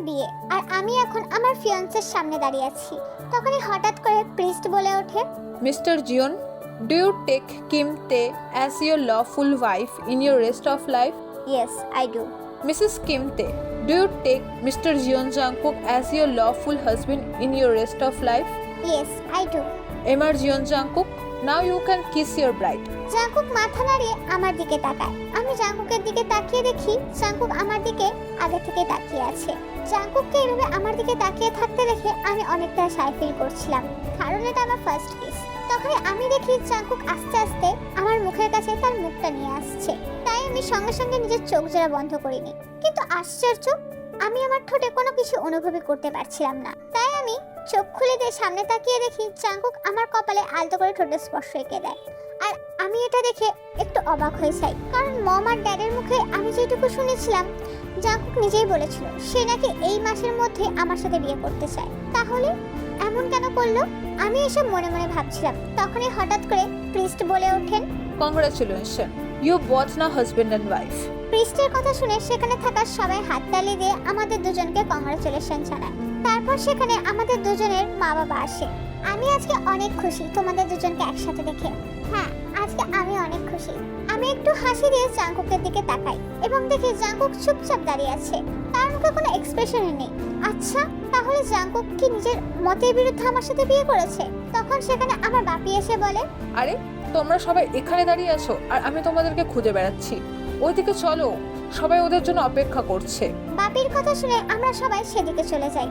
আমার বিয়ে। আর আমি এখন আমার ফিয়ান্সের সামনে দাঁড়িয়ে আছি। তখনই হঠাৎ করে প্রিস্ট বলে ওঠে mister Jeon do you take Kim Tae as your lawful wife in your rest of life yes I do Mrs Kim Tae do you take mister Jeon Jungkook as your lawful husband in your rest of life yes I do M R Jeon Jungkook now you can kiss your bride. Jungkook মাথা নাড়িয়ে আমার দিকে তাকায়। আমি জাঙ্কুকের দিকে তাকিয়ে দেখি জাঙ্কুক আমার দিকে আগে থেকে তাকিয়ে আছে। জাঙ্কুককে এভাবে আমার দিকে তাকিয়ে থাকতে দেখে আমি অনেকটা সাই ফিল করছিলাম। কারণ এটা আমার ফার্স্ট কিস তখন আমি দেখি জাঙ্কুক আস্তে আস্তে আমার মুখের কাছে তার মুখটা নিয়ে আসছে। তাই আমি সঙ্গে সঙ্গে নিজের চোখ জোড়া বন্ধ করিনি। কিন্তু আশ্চর্য, আমি আমার ঠোঁটে কোনো কিছু অনুভবই করতে পারছিলাম না। তাই চোখ খুলে দিয়ে সামনে তাকিয়ে দেখি জাঙ্কুক আমার কপালে আলতো করে ঠোঁটে স্পর্শ এঁকে দেয়। আর আমি এটা দেখে একটু অবাক হয়ে যাই কারণ মম আর ড্যাডের মুখে আমি যেটুকু শুনেছিলাম জাঙ্কুক নিজেই বলেছিল সে নাকি এই মাসের মধ্যে আমার সাথে বিয়ে করতে চায়। তাহলে এমন কেন করল? আমি এসব মনে মনে ভাবছিলাম তখনই হঠাৎ করে প্রিস্ট বলে ওঠেন Congratulations, you both now husband and wife. প্রিস্টের কথা শুনে সেখানে থাকা সবাই হাততালি দিয়ে আমাদের দুজনকে কংগ্রাচুলেশন জানায়। তারপর সেখানে আমাদের দুজনের মা বাবা আসে। আমি আজকে অনেক খুশি তোমাদের দুজনকে একসাথে দেখে। হ্যাঁ আজকে আমি অনেক খুশি। আমি একটু হাসি দিয়ে জাঙ্কুকের দিকে তাকাই এবং দেখি জাঙ্কুক চুপচাপ দাঁড়িয়ে আছে। তার মুখে কোনো এক্সপ্রেশনই নেই। আচ্ছা তাহলে জাঙ্কুক কি নিজের মতের বিরুদ্ধে আমার সাথে বিয়ে করেছে? তখন সেখানে আমার বাপি এসে বলে আরে তোমরা সবাই এখানে দাঁড়িয়ে আছো আর আমি তোমাদেরকে খুঁজে বেড়াচ্ছি। ওইদিকে চলো সবাই ওদের জন্য অপেক্ষা করছে। বাপির কথা শুনে আমরা সবাই সেদিকে চলে যাই।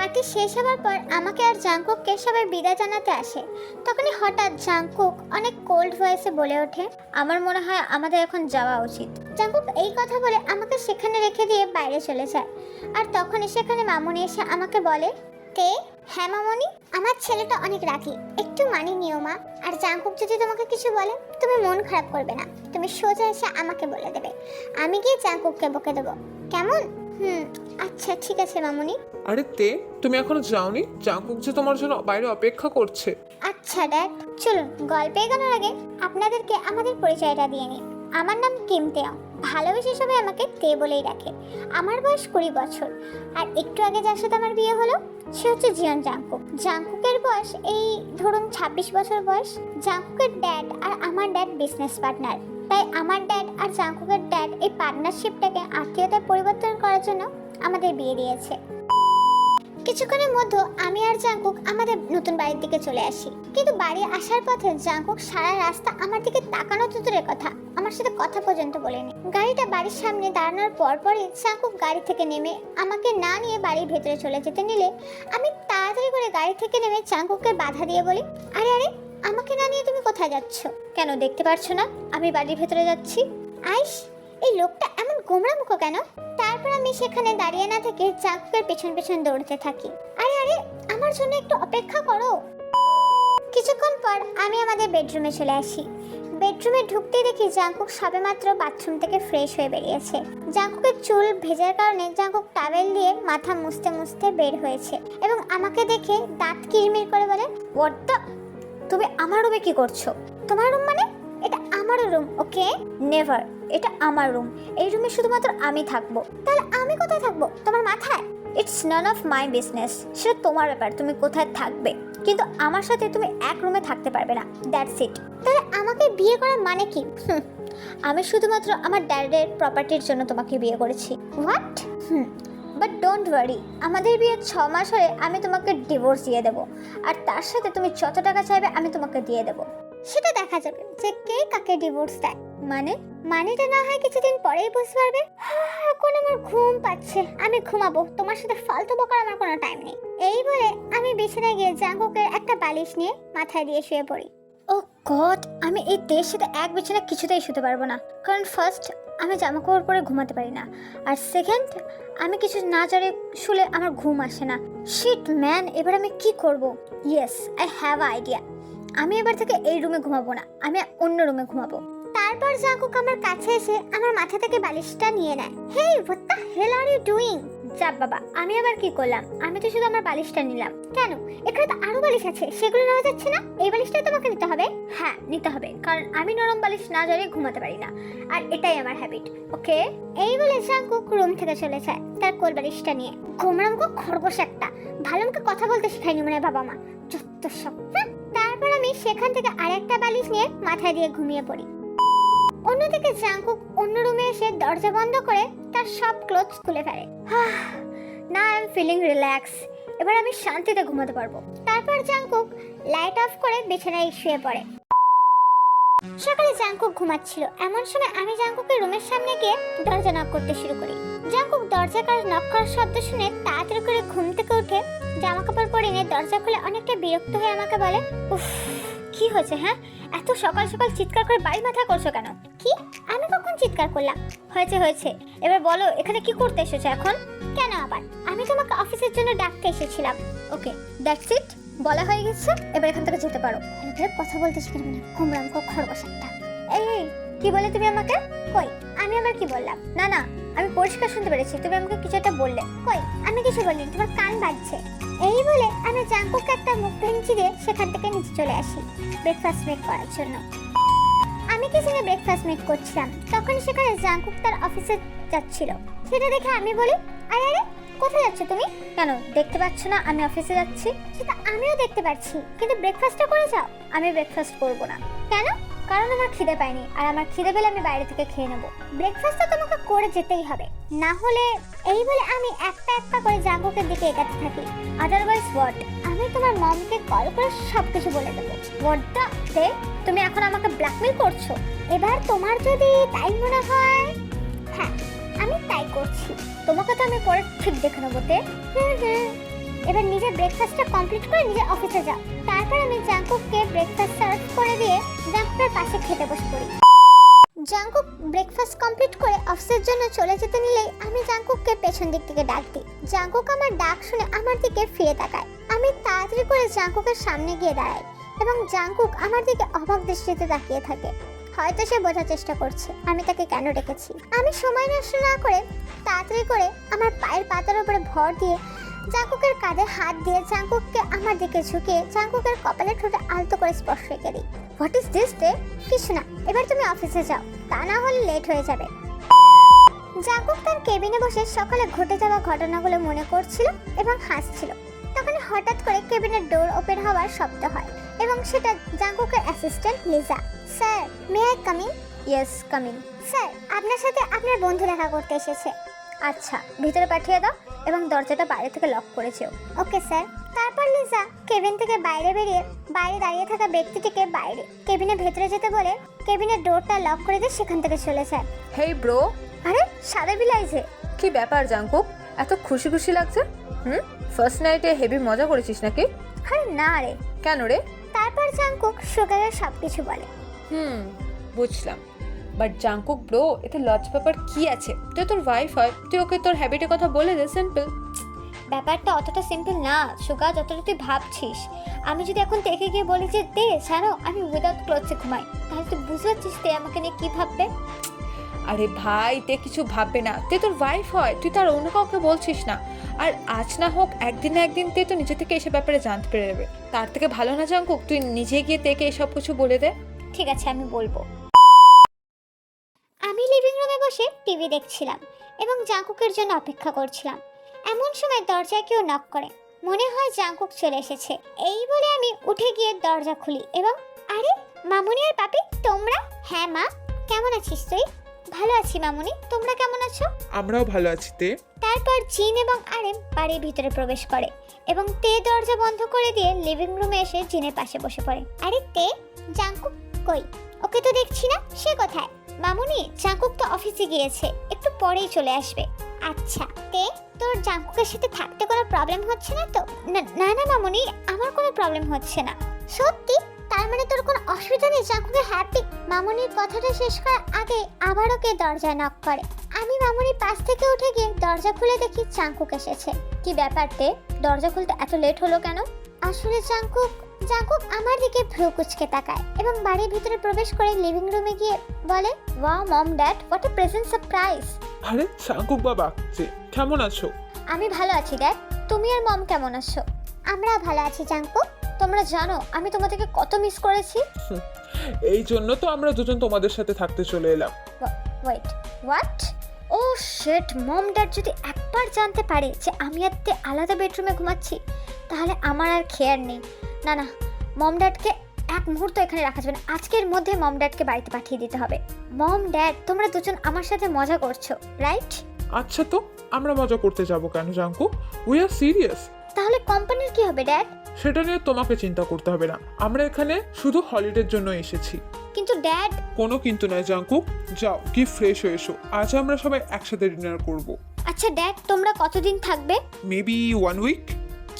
পার্টি শেষ হওয়ার পর আমাকে আর জাংকুককে সবাই বিদায় জানাতে আসে। তখনই হঠাৎ জাংকুক অনেক কোল্ড ভয়েসে বলে ওঠে, আমার মনে হয় আমাদের এখন যাওয়া উচিত। জাংকুক এই কথা বলে আমাকে সেখানে রেখে দিয়ে বাইরে চলে যায়। আর তখনই সেখানে মামুনি এসে আমাকে বলে, কে? হ্যাঁ মামনি? আমার ছেলেটা অনেক রাগি। একটু মানি নিও মা। আর জাংকুক যদি তোমাকে কিছু বলে, তুমি মন খারাপ করবে না। তুমি সোজা এসে আমাকে বলে দেবে। আমি গিয়ে জাংকুককে বকে দেবো। কেমন? হুম আচ্ছা ঠিক আছে মামুনি। আরে তে তুমি এখনও যাওনি? জাঙ্কুক যে তোমার জন্য বাইরে অপেক্ষা করছে। আচ্ছা ড্যাড চলুন গল্পে এগোনোর আগে আপনাদেরকে আমাদের পরিচয়টা দিয়ে নিই। আমার নাম কিম তেয়ং। ভালোবেসে সবাই আমাকে তে বলেই ডাকে। আমার বয়স কুড়ি বছর। আর একটু আগে যার সাথে আমার বিয়ে হলো সে হচ্ছে জিয়ন জাংকুক। জাংকুকের বয়স এই ধরুন ছাব্বিশ বছর বয়স। জাংকুকের ড্যাড আর আমার ড্যাড বিজনেস পার্টনার তাই আমার ড্যাড আর জাংকুকের ড্যাড এই পার্টনারশিপটাকে আত্মীয়তায় পরিবর্তন করার জন্য আমাদের বিয়ে দিয়েছে। কিছুক্ষণের মধ্যে আমি আর জাঙ্কুক আমাদের নতুন বাড়ির দিকে চলে আসি। কিন্তু বাড়ি আসার পথে জাঙ্কুক সারা রাস্তা আমার দিকে তাকানো তো দূরের কথা। আমার সাথে কথা পর্যন্ত বলেনি। গাড়িটা বাড়ির সামনে দাঁড়ানোর পরপরই জাঙ্কুক গাড়ি থেকে নেমে আমাকে না নিয়ে বাড়ির ভেতরে চলে যেতে নিলে আমি তাড়াতাড়ি করে গাড়ি থেকে নেমে জাঙ্কুককে বাধা দিয়ে বলি, আরে আরে আমাকে না নিয়ে তুমি কোথায় যাচ্ছ? কেন, দেখতে পারছ না? আমি বাড়ির ভেতরে যাচ্ছি। আইস, এই লোকটা এমন গোমরা মুখো কেন? তারপর আমি সেখানে দাঁড়িয়ে না থেকে চাকুকের পেছন পেছন দৌড়তে থাকি। আরে আরে, আমার জন্য একটু অপেক্ষা করো। কিছুক্ষণ পর আমি আমাদের বেডরুমে চলে আসি। বেডরুমে ঢুকতে দেখি জাঙ্কুক সবেমাত্র বাথরুম থেকে ফ্রেশ হয়ে বেরিয়েছে। জাঙ্কুকের চুল ভেজার কারণে জাঙ্কুক টাওয়েল দিয়ে মাথা মুছতে মুছতে বের হয়েছে এবং আমাকে দেখে দাঁত কিরমির করে বলে হোয়াট দ্য তুমি আমার রুমে কি করছ? তোমার রুম মানে? এটা আমারও রুম, ওকে? নেভার এটা আমার রুম। এই রুমে শুধুমাত্র আমি থাকব। তাহলে আমি কোথায় থাকব? তোমার মাথায়? It's none of my business সেটা তোমার ব্যাপার, তুমি কোথায় থাকবে? কিন্তু আমার সাথে তুমি এক রুমে থাকতে পারবে না। দ্যাটস ইট তাহলে আমাকে বিয়ে করার মানে কি? আমি শুধুমাত্র আমার ড্যাডের প্রপার্টির জন্য তোমাকে বিয়ে করেছি। What hmm. But don't worry আমাদের বিয়ে ছ মাস হলে আমি তোমাকে ডিভোর্স দিয়ে দেবো। আর তার সাথে তুমি যত টাকা চাইবে আমি তোমাকে দিয়ে দেবো। সেটা দেখা যাবে যে কে কাকে ডিভোর্স দেয়। মানে? মানেটা না হয় কিছুদিন পরেই বুঝতে পারবে? এখন আমার ঘুম পাচ্ছে। আমি ঘুমাবো, তোমার সাথে ফালতু বকার আমার কোনো টাইম নেই। এই বলে আমি বিছানায় গিয়ে জাঙ্কুকের একটা বালিশ নিয়ে মাথায় দিয়ে শুয়ে পড়ি। ও গড, আমি এই দেশ সাথে এক বিছানা কিছুতেই শুতে পারব না। কারণ ফার্স্ট আমি জামা কাপড় পরে ঘুমাতে পারি না। আর সেকেন্ড আমি কিছু না জানে শুলে আমার ঘুম আসে না। শিট ম্যান এবার আমি কি করব? ইয়েস আই হ্যাভ আইডিয়া আমি এবার থেকে এই রুমে ঘুমাবো না, আমি অন্য রুমে ঘুমাবো। তারপর জাঙ্কুক আমার কাছে এসে আমার মাথা থেকে বালিশটা নিয়ে নেয়। Hey what the hell are you doing চাপ বাবা, আমি আবার কি করলাম? আমি তো শুধু আমার বালিশটা নিলাম। কেন? এখানে তো আরও বালিশ আছে, সেগুলো নেওয়া যাচ্ছে না? এই বালিশটাই তোমাকে নিতে হবে? হ্যাঁ নিতে হবে, কারণ আমি নরম বালিশ না জড়িয়ে ঘুমাতে পারি না। আর এটাই আমার হ্যাবিট ওকে? এই বলে জাঙ্কুক রুম থেকে চলে যায়, তার কোল বালিশটা নিয়ে। ঘুমরামকো খরগোশ একটা। ভালো মুখে কথা বলতে শেখায়নি মানে বাবা মা। যত সব হ্যাঁ। তারপর আমি সেখান থেকে আরেকটা বালিশ নিয়ে মাথায় দিয়ে ঘুমিয়ে পড়ি। অন্যদিকে জাঙ্কুক অন্য রুমে এসে দরজা বন্ধ করে তার সব ক্লোথস খুলে ফেলে। না আই এম ফিলিং রিল্যাক্স এবার আমি শান্তিতে ঘুমাতে পারব। তারপর জাঙ্কুক লাইট অফ করে বিছানায় শুয়ে পড়ে। সকালে জাঙ্কুক ঘুমাচ্ছিল। এমন সময় আমি জাঙ্কুকের রুমের সামনে গিয়ে দরজা নক করতে শুরু করি। জাঙ্কুক দরজা কার নক করার শব্দ শুনে তাড়াতাড়ি করে ঘুম থেকে উঠে জামা কাপড় পরে নিয়ে দরজা খুলে অনেকটা বিরক্ত হয়ে আমাকে বলে, উফ কি হয়েছে হ্যাঁ? এত সকাল সকাল চিৎকার করে বাড়ি মাথা করছ কেন? কি? আমি কখন চিৎকার করলাম? হয়েছে হয়েছে। এবার বলো, এখানে কি করতে এসেছ এখন? কেন আবার? আমি তোমাকে অফিসের জন্য ডাকতে এসেছিলাম। Okay, that's it. বলা হয়ে গেছে, এবার এখান থেকে যেতে পারো। কথা বলতে শিখে না। কুমড়াম কো খরগোশ একটা। এই, কি বলে তুমি আমাকে? কই? আমি আবার কি বললাম? না না আমি পরিষ্কার শুনতে পেরেছি, তুমি আমাকে কিছু একটা বললে। কই? আমি কিছু বলিনি, তোমার কান বাজছে। এই বলে আমি জাঙ্কুকে একটা মুখ ভেঙচি দিয়ে সেখান থেকে নিচে চলে আসি ব্রেকফাস্ট মেক করার জন্য। আমি কিচেনে ব্রেকফাস্ট মেক করছিলাম? তখন সেখানে জাঙ্কুক তার অফিসে যাচ্ছিল। সেটা দেখে আমি বলি, আরে আরে, কোথায় যাচ্ছ তুমি? কেন, দেখতে পাচ্ছ না, আমি অফিসে যাচ্ছি। সেটা আমিও দেখতে পাচ্ছি, কিন্তু ব্রেকফাস্টটা করে যাও। আমি ব্রেকফাস্ট করব না। কেন? কারণ আমার খিদে পাইনি আর আমার খিদে পেলে আমি বাইরে থেকে খেয়ে নেব। ব্রেকফাস্টটা তোমাকে করে যেতেই হবে। না হলে এই বলে আমি একটা একটা করে জাঙ্কুকের দিকে এগাতে থাকি। আদারওয়াইজ হোয়াট আমি তোমার মমকে কল করে সব কিছু বলে দেবো। হোয়াট দ্য তুমি এখন আমাকে ব্ল্যাকমেল করছ? এবার তোমার যদি তাই মনে হয়? হ্যাঁ আমি তাই করছি। তোমাকে তো আমি পরে ঠিক দেখে নেব, তে। এবার নিজের ব্রেকফাস্টটা কমপ্লিট করে নিজের অফিসে যাও। তারপর আমি জাঙ্কুককে ব্রেকফাস্ট সার্ভ করে দিয়ে জাঙ্কুকের পাশে খেতে বসে পড়ি জাঙ্কুক ব্রেকফাস্ট কমপ্লিট করে অফিসের জন্য চলে যেতে নিলেই আমি জাঙ্কুককে পেছন দিক থেকে ডাক দিই জাঙ্কুক আমার ডাক শুনে আমার দিকে ফিরে তাকায় আমি তাড়াতাড়ি করে জাঙ্কুকের সামনে গিয়ে দাঁড়াই এবং জাঙ্কুক আমার দিকে অবাক দৃষ্টিতে তাকিয়ে থাকে হয়তো সে বোঝার চেষ্টা করছে আমি তাকে কেন ডেকেছি আমি সময় নষ্ট না করে তাড়াতাড়ি করে আমার পায়ের পাতার উপরে ভর দিয়ে জাঙ্কুকের কাঁধে হাত দিয়ে জাঙ্কুককে আমার দিকে ঝুঁকিয়ে জাঙ্কুকের কপালে ঠোঁটে আলতো করে স্পর্শ রেখে দিই। হোয়াট ইজ দিস ডে কিছু না এবার তুমি অফিসে যাও। তা না হলে লেট হয়ে যাবে। জাঙ্কুক তার কেবিনে বসে সকালে ঘটে যাওয়া ঘটনাগুলো মনে করছিল এবং হাসছিল। তখন হঠাৎ করে কেবিনের ডোর ওপেন হওয়ার শব্দ হয় এবং সেটা জাঙ্কুকের assistant Lisa sir may I coming yes coming sir আপনার সাথে আপনার বন্ধু দেখা করতে এসেছে। আচ্ছা ভিতরে পাঠিয়ে দাও এবং দরজাটা বাইরে থেকে লক করেছ ওকে স্যার। তারপর লিজা কেবিন থেকে বাইরে বেরিয়ে বাইরে দাঁড়িয়ে থাকা ব্যক্তিটিকে বাইরে কেবিনের ভেতরে যেতে বলে কেবিনের ডোরটা লক করে দিয়ে সেখান থেকে চলে যায়। Hey bro. আরে সাদা বিলাইছে কি ব্যাপার জাঙ্কুক এত খুশি খুশি লাগছে? হুম? ফার্স্ট নাইটে হেভি মজা করেছিস নাকি? আরে না রে। কেন রে? তারপর জাঙ্কুক সুগারের সব কিছু বলে। হুম বুঝলাম। বাট জাঙ্কুক ব্রো এতে লজ ব্যাপার কি আছে? তুই তোর ওয়াইফ হয় তুই ওকে তোর হ্যাবিটের কথা বলে দে সিম্পল ব্যাপারটা অতটা সিম্পল না সুগা যতটা তুই ভাবছিস। আমি যদি এখন দেখে গিয়ে বলি যে দে জানো আমি উইদাউট ক্লোথসে ঘুমাই তাহলে তুই বুঝতে পারছিস তে আমাকে নিয়ে কি ভাববে? আরে ভাই তে কিছু ভাববে না। তে তোর ওয়াইফ হয় তুই তার অন্য কাউকে বলছিস না। আর আজ না হোক একদিন না একদিন তে তো নিজে থেকে এসব ব্যাপারে জানতে পেরে যাবে। তার থেকে ভালো না জাঙ্কুক তুই নিজে গিয়ে তেকে এসব কিছু বলে দে। ঠিক আছে আমি বলব। আমি লিভিং রুমে বসে টিভি দেখছিলাম এবং জাঙ্কুকের জন্য অপেক্ষা করছিলাম। এমন সময় দরজায় কেউ নক করে। মনে হয় জাঙ্কুক চলে এসেছে। এই বলে আমি উঠে গিয়ে দরজা খুলি এবং আরে মামুনি আর পাপি তোমরা? হ্যাঁ মা। কেমন আছিস তুই? ভালো আছি মামুনি। তোমরা কেমন আছো? আমরাও ভালো আছি তে। তারপর জিন এবং আরেম বাড়ির ভিতরে প্রবেশ করে এবং তে দরজা বন্ধ করে দিয়ে লিভিং রুমে এসে জিনের পাশে বসে পড়ে। আরে তে জাঙ্কুক কই? ওকে তো দেখছি না সে কোথায়? মামুনি জাঙ্কুক তো অফিসে গিয়েছে, একটু পরেই চলে আসবে। আচ্ছা তে, তোর জাঙ্কুকের সাথে থাকতে কোনো প্রবলেম হচ্ছে না তো? না না মামুনি, আমার কোনো প্রবলেম হচ্ছে না। সত্যি? তার মানে তোর কোনো অসুবিধা নেই? জাঙ্কুকে হ্যাপি মামুনির কথাটা শেষ করার আগে আবারও কে দরজা নক করে। আমি মামুনির পাশ থেকে উঠে গিয়ে দরজা খুলে দেখি চাঙ্কুক এসেছে। কি ব্যাপারতে দরজা খুলতে এত লেট হলো কেন? আসলে চাঙ্কুক জাঙ্কুক আমার দিকে ভ্রু কুচকে তাকায় এবং বাড়ির ভিতরে প্রবেশ করে লিভিং রুমে গিয়ে বলে wow mom dad what a present surprise আরে শাঙ্কুক বাবা যে কেমন আছো? আমি ভালো আছি ড্যাড তুমি আর মম কেমন আছো? আমরা ভালো আছি জাঙ্কু তোমরা জানো আমি তোমাদেরকে কত মিস করেছি। এই জন্য তো আমরা দুজন তোমাদের সাথে থাকতে চলে এলাম। ওয়েট হোয়াট ও শেট মম ড্যাড যদি একবার জানতে পারে যে আমি আজকে আলাদা বেডরুমে ঘুমাচ্ছি তাহলে আমার আর খেয়ার নেই। না না মম ড্যাডকে এক মুহূর্ত এখানে রাখা যাবে না। আজকের মধ্যে মম ড্যাডকে বাড়িতে পাঠিয়ে দিতে হবে। মম ড্যাড তোমরা দুজন আমার সাথে মজা করছ রাইট আচ্ছা তো আমরা মজা করতে যাব কেন জাঙ্কু? উই আর সিরিয়াস তাহলে কোম্পানির কি হবে ড্যাড সেটা নিয়ে তোমাকে চিন্তা করতে হবে না। আমরা এখানে শুধু হলিডের জন্য এসেছি। কিন্তু ড্যাড কোনো কিন্তু নয় জাঙ্কু। যাও কি ফ্রেশ হয়ে এসো। আজ আমরা সবাই একসাথে ডিনার করব। আচ্ছা ড্যাড তোমরা কতদিন থাকবে? মেবি ওয়ান উইক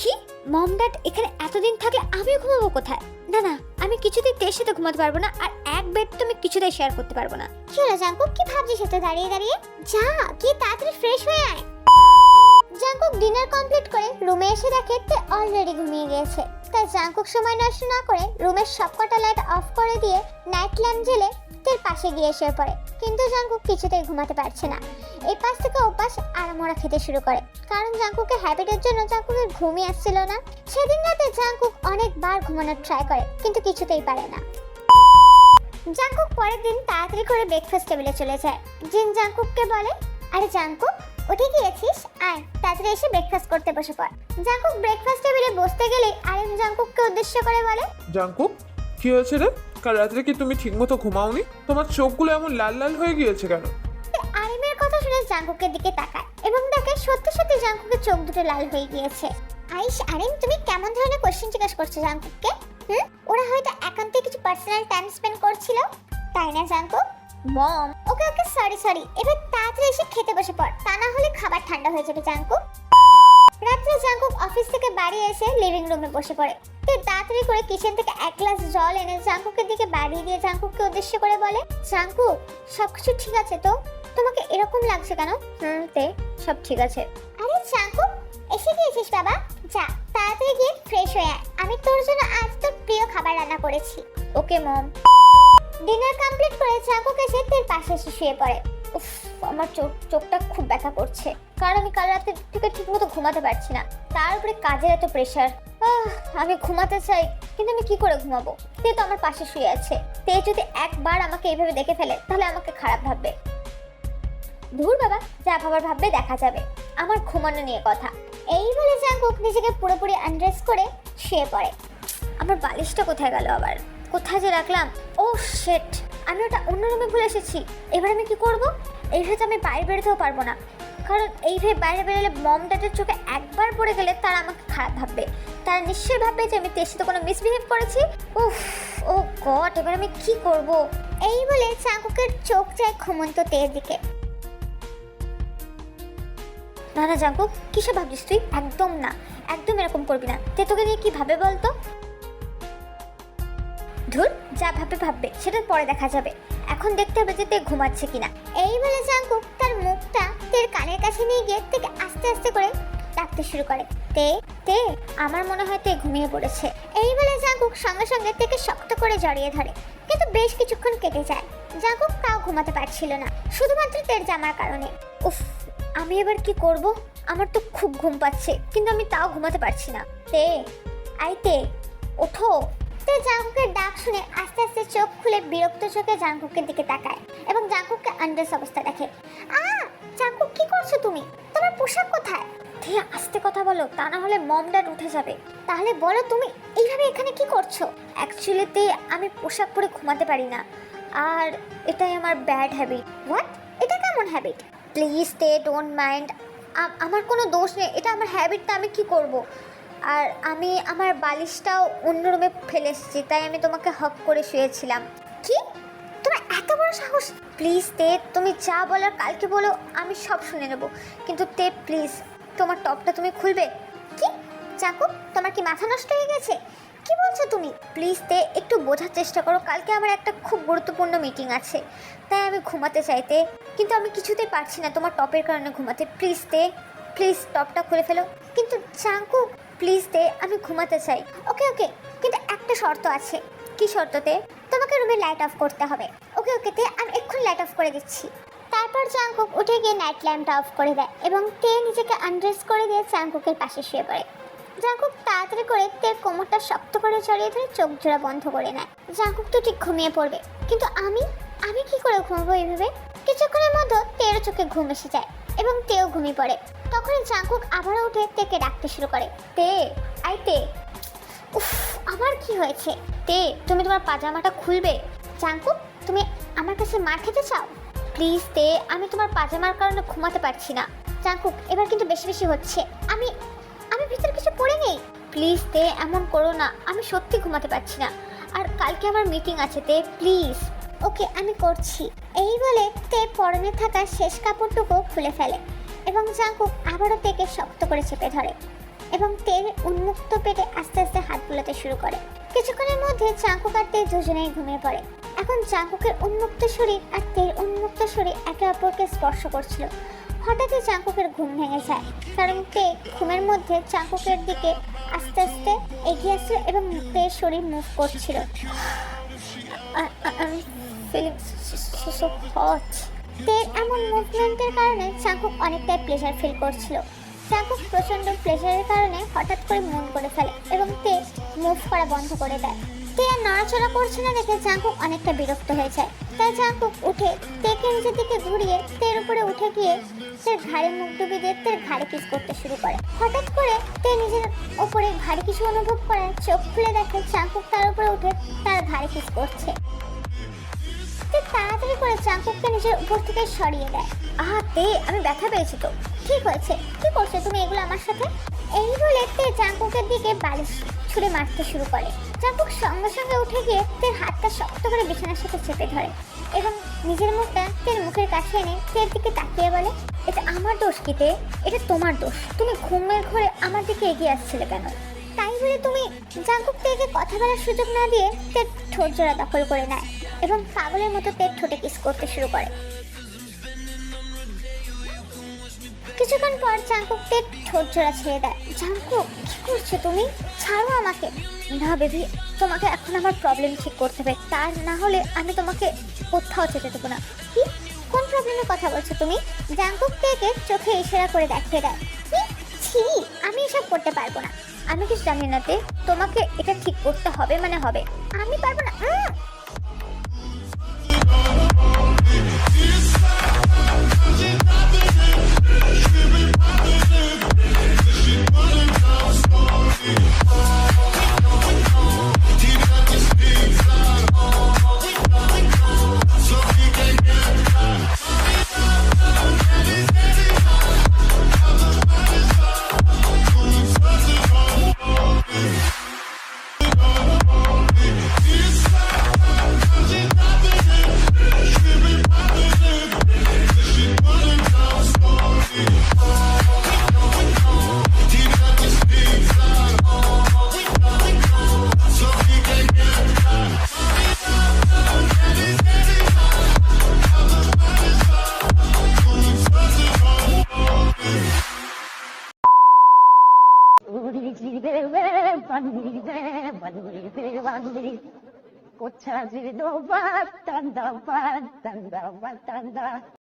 কি মম ড্যাড এখানে এতদিন থাকলে আমি ঘুমাবো কোথায়? না না, আমি কিছুতেই তের সাথে ঘুমাতে পারব না, আর এক বেড তো আমি কিছুতেই শেয়ার করতে পারব না। কি হলো জাঙ্কুক? কি ভাবছিস সাথে দাঁড়িয়ে দাঁড়িয়ে? যা, কি তাড়াতাড়ি ফ্রেশ হয়ে আয়। জাঙ্কুক ডিনার কমপ্লিট করে রুমে এসে দেখে তে অলরেডি ঘুমিয়ে গিয়েছে। তাই জাঙ্কুক সময় নষ্ট না করে রুমের সবকটা লাইট অফ করে দিয়ে নাইট ল্যাম্প জ্বেলে তের পাশে গিয়ে শুয়ে পড়ে। কিন্তু জাঙ্কুক কিছুতেই ঘুমাতে পারছে না। এই পাশ থেকে ওপাশ আড়মোড়া খেতে শুরু করে। কারণ জাঙ্কুকের হ্যাবিটের জন্য জাঙ্কুকের ঘুমই আসছিল না। সেদিন রাতে জাঙ্কুক অনেকবার ঘুমানোর ট্রাই করে, কিন্তু কিছুতেই পারে না। জাঙ্কুক পরের দিন তাড়াতাড়ি করে ব্রেকফাস্ট টেবিলে চলে যায়। জিন জাঙ্কুককে বলে, আরে জাঙ্কুক উঠে গিয়েছিস? আয়, তাড়াতাড়ি এসে ব্রেকফাস্ট করতে বসে পড়। জাঙ্কুক ব্রেকফাস্ট টেবিলে বসতে গেলেই আরেম জাঙ্কুককে উদ্দেশ্য করে বলে জাঙ্কু কি হয়েছে রে? কাল রাত্রে কি তুমি ঠিকমতো ঘুমাওনি? তোমার চোখগুলো এমন লাল লাল হয়ে গিয়েছে কেন? আরিমের কথা শুনে জাঙ্কুকের দিকে তাকায় এবং দেখে সত্যি সত্যি জাঙ্কুকের চোখ দুটো লাল হয়ে গিয়েছে। আইস, আরিম, তুমি কেমন ধরনের কোশ্চেন জিজ্ঞাসা করছ জাঙ্কুককে? হুম? ওরা হয়তো একান্তে কিছু পার্সোনাল টাইম স্পেন্ড করছিল। তাই না, Jungkook? Mom, okay okay sorry sorry এবার তাড়াতাড়ি এসে খেতে বসে পড়, তা না হলে খাবার ঠান্ডা হয়ে যাবে, জাঙ্কুক। রাত্রে জাঙ্কুক অফিস থেকে বাড়ি এসে লিভিং রুমে বসে পড়ে। তে তাড়াতাড়ি করে কিচেন থেকে এক গ্লাস জল এনে জাঙ্কুকের দিকে বাড়িয়ে দিয়ে জাঙ্কুককে উদ্দেশ্য করে বলে জাঙ্কুক সবকিছু ঠিক আছে তো? তোমাকে এরকম লাগছে কেন? হুম তে সব ঠিক আছে। আরে জাঙ্কুক এসে গিয়েছিস বাবা। যা, তাড়াতাড়ি গিয়ে ফ্রেশ হয়ে আয়। আমি তোর জন্য আজ তোর প্রিয় খাবার রান্না করেছি। Okay, mom. ডিনার কমপ্লিট করে জাঙ্কুক এসে পাশে শুয়ে পড়ে। আমার চোখ চোখটা খুব ব্যথা করছে। কারণ আমি কাল রাতে থেকে ঠিকমতো ঘুমাতে পারছি না। তার উপরে কাজের এত প্রেশার আমি ঘুমাতে চাই, কিন্তু আমি কি করে ঘুমাবো? তে তো আমার পাশে শুয়ে আছে। তে যদি একবার আমাকে এইভাবে দেখে ফেলে, তাহলে আমাকে খারাপ ভাববে। ধুর বাবা, যা ভাবার ভাববে দেখা যাবে। আমার ঘুমানো নিয়ে কথা। এই বলে জাঙ্কুক নিজেকে পুরোপুরি আনড্রেস করে শুয়ে পড়ে। আমার বালিশটা কোথায় গেল আবার? কোথায় যে রাখলাম? ও শেট আমি ওটা অন্য রুমে ভুলে এসেছি। এবার আমি কি করব? এইভাবে তো আমি বাইরে বেরোতেও পারব না। কারণ এইভাবে বাইরে বেরোলে মম ড্যাডের চোখে একবার পড়ে গেলে তারা আমাকে খারাপ ভাববে। তারা নিশ্চয়ই ভাববে যে আমি তের কোনো মিসবিহেভ করেছি। উফ, ও গড, এবার আমি কি করব? এই বলে চাকুকের চোখ যায় ঘুমন্ত তের দিকে। না না জাঙ্কুক কিসে ভাবছিস তুই? একদম না। একদম এরকম করবি না। তে তোকে নিয়ে কি ভাবে বলতো? ধুর, যা ভাবে ভাববে সেটা পরে দেখা যাবে। এখন দেখতে হবে যে তে ঘুমাচ্ছে কিনা। এই বলে জাঙ্কুক তার মুখটা তের কানের কাছে নিয়ে গিয়ে থেকে আস্তে আস্তে করে ডাকতে শুরু করে। তে তে, আমার মনে হয় তে ঘুমিয়ে পড়েছে। এই বলে জাঙ্কুক সঙ্গে সঙ্গে তেকে শক্ত করে জড়িয়ে ধরে। কিন্তু বেশ কিছুক্ষণ কেটে যায়। জাঙ্কুক তাও ঘুমাতে পারছিল না। শুধুমাত্র তের জামার কারণে। উফ, আমি এবার কি করব? আমার তো খুব ঘুম পাচ্ছে, কিন্তু আমি তাও ঘুমাতে পারছি না। তে আইতে ওঠো। তে জাঙ্কুকের ডাক শুনে আস্তে আস্তে চোখ খুলে বিরক্ত চোখে জাঙ্কুকের দিকে তাকায় এবং জাঙ্কুককে আন্ডার্স অবস্থা দেখে। আ, জাঙ্কুক, কি করছ তুমি? তোমার পোশাক কোথায়? ধে আস্তে কথা বলো, তা না হলে মম ড্যাড উঠে যাবে। তাহলে বলো তুমি, এইভাবে এখানে কি করছ? অ্যাকচুয়ালিতে আমি পোশাক পরে ঘুমাতে পারি না। আর এটাই আমার ব্যাড হ্যাবিট। হোয়াট? এটা কেমন habit? Please they don't mind. আমার কোনো দোষ নেই। এটা আমার হ্যাবিট তা আমি কি করব? আর আমি আমার বালিশটাও অন্য রুমে ফেলে এসেছি, তাই আমি তোমাকে হক করে শুয়েছিলাম। কি? তোমার এত বড় সাহস? প্লিজ তে তুমি যা বলার কালকে বলো, আমি সব শুনে নেব। কিন্তু তে প্লিজ, তোমার টপটা তুমি খুলবে? কি? চাকু, তোমার কি মাথা নষ্ট হয়ে গেছে? কি বলছো তুমি? প্লিজ তে একটু বোঝার চেষ্টা করো, কালকে আমার একটা খুব গুরুত্বপূর্ণ মিটিং আছে। তাই আমি ঘুমাতে চাইতে কিন্তু আমি কিছুতেই পারছি না তোমার টপের কারণে ঘুমাতে। প্লিজ তে প্লিজ, টপটা খুলে ফেলো। কিন্তু চাঙ্কু প্লিজ দে আমি ঘুমাতে চাই। ওকে ওকে কিন্তু একটা শর্ত আছে। কি শর্ততে? তোমাকে রুমে লাইট অফ করতে হবে। ওকে ওকে তে আমি এক্ষুনি লাইট অফ করে দিচ্ছি। তারপর চাঙ্কুক উঠে গিয়ে নাইট ল্যাম্পটা অফ করে দেয় এবং তে নিজেকে আনড্রেস করে দিয়ে চাঙ্কুকের পাশে শুয়ে পড়ে। জাঙ্কুক তাড়াতাড়ি করে তের কোমরটা শক্ত করে জড়িয়ে ধরে চোখ জোড়া বন্ধ করে নেয়। জাঙ্কুক তো ঠিক ঘুমিয়ে পড়বে। কিন্তু আমি? আমি কি করে ঘুমাবো এইভাবে কিছুক্ষণের মধ্যে তের চোখে ঘুম এসে যায়। এবং তেও ঘুমিয়ে পড়ে। তখনই জাঙ্কুক আবারও উঠে তেকে ডাকতে শুরু করে, তে আই তে। উফ আমার কি হয়েছে? তে, তুমি তোমার পাজামাটা খুলবে। জাঙ্কুক, তুমি আমার কাছে মার খেতে চাও? প্লিজ তে, আমি তোমার পাজামার কারণে ঘুমাতে পারছি না। জাঙ্কুক, এবার কিন্তু বেশি বেশি হচ্ছে। আমি আমি ভিতরে কিছু পড়ে নেই। প্লিজ তে, এমন করো না। আমি সত্যি ঘুমাতে পারছি না। আর কালকে আমার মিটিং আছে তে, প্লিজ। ওকে আমি করছি। এই বলে তে পরনে থাকা শেষ কাপড়টুকু খুলে ফেলে এবং জাঙ্কুক আবারও তেকে শক্ত করে চেপে ধরে এবং তের উন্মুক্ত পেটে আস্তে আস্তে হাত বুলাতে শুরু করে। কিছুক্ষণের মধ্যে চাঙ্কুক আর দুজনেই ঘুমিয়ে পড়ে। এখন চাঙ্কুকের উন্মুক্ত শরীর আর তের উন্মুক্ত শরীর একে অপরকে স্পর্শ করছিল। হঠাৎই চাঙ্কুকের ঘুম ভেঙে যায়, কারণ তে ঘুমের মধ্যে চাঙ্কুকের দিকে আস্তে আস্তে এগিয়ে আসছিল এবং তের শরীর মুভ করছিল। ফিলিং সো হট তের এমন মুভমেন্টের কারণে চাঙ্কুক অনেকটাই প্লেজার ফিল করছিল। চাঙ্কুক প্রচণ্ড প্লেজারের কারণে হঠাৎ করে মন করে ফেলে এবং তে মুভ করা বন্ধ করে দেয়। তে আর নড়াচড়া করছে না দেখে চাঙ্কুক অনেকটা বিরক্ত হয়ে যায়। তাই চাঙ্কুক উঠে তেকে নিজের দিকে ঘুরিয়ে তের উপরে উঠে গিয়ে তের ঘাড়ে মুখ ডুবি দিয়ে তের ঘাড়ে কিস করতে শুরু করে। হঠাৎ করে তে নিজের উপরে ভারী কিছু অনুভব করে, চোখ খুলে দেখে চাঙ্কুক তার উপরে উঠে তার ঘাড়ে কিস করছে। তে তাড়াতাড়ি করে চাঙ্কুককে নিজের উপর থেকে সরিয়ে দেয়। আহা, তে, আমি ব্যথা পেয়েছি তো। ঠিক হয়েছে। কি করছ তুমি এগুলো আমার সাথে? এই বলে তে চাঙ্কুকের দিকে বালিশ ছুঁড়ে মারতে শুরু করে। চাঙ্কুক সঙ্গে সঙ্গে উঠে গিয়ে তের হাতটা শক্ত করে বিছানার সাথে চেপে ধরে এবং নিজের মুখটা তের মুখের কাছে এনে তের দিকে তাকিয়ে বলে, এটা আমার দোষ কি তে? এটা তোমার দোষ। তুমি ঘুমের ঘরে আমার দিকে এগিয়ে আসছিলে কেন? তাই তুমি জাঙ্কুক থেকে কথা বলার সুযোগ না দিয়ে পেট ঠোঁট জোড়া দখল করে নেয় এবং পাগলের মতো পেট ঠোঁটে কিস করতে শুরু করে। কিছুক্ষণ পর জাঙ্কুক তের ঠোঁট জোড়া ছেড়ে দেয়। জাঙ্কুক, কি করছ তুমি? ছাড়ো আমাকে। না বেবি, তোমাকে এখন আমার প্রবলেম ঠিক করতে হবে। তার না হলে আমি তোমাকে কোথাও যেতে দেবো না। কি? কোন প্রবলেমের কথা বলছো তুমি? জাঙ্কুক থেকে চোখে ইশারা করে দেখিয়ে দেয়। ছি আমি এসব করতে পারব না। আমি কিছু জানি না তোমাকে এটা ঠিক করতে হবে মানে হবে। আমি পারব না। Chazino, Vatanda, Vatanda, Vatanda.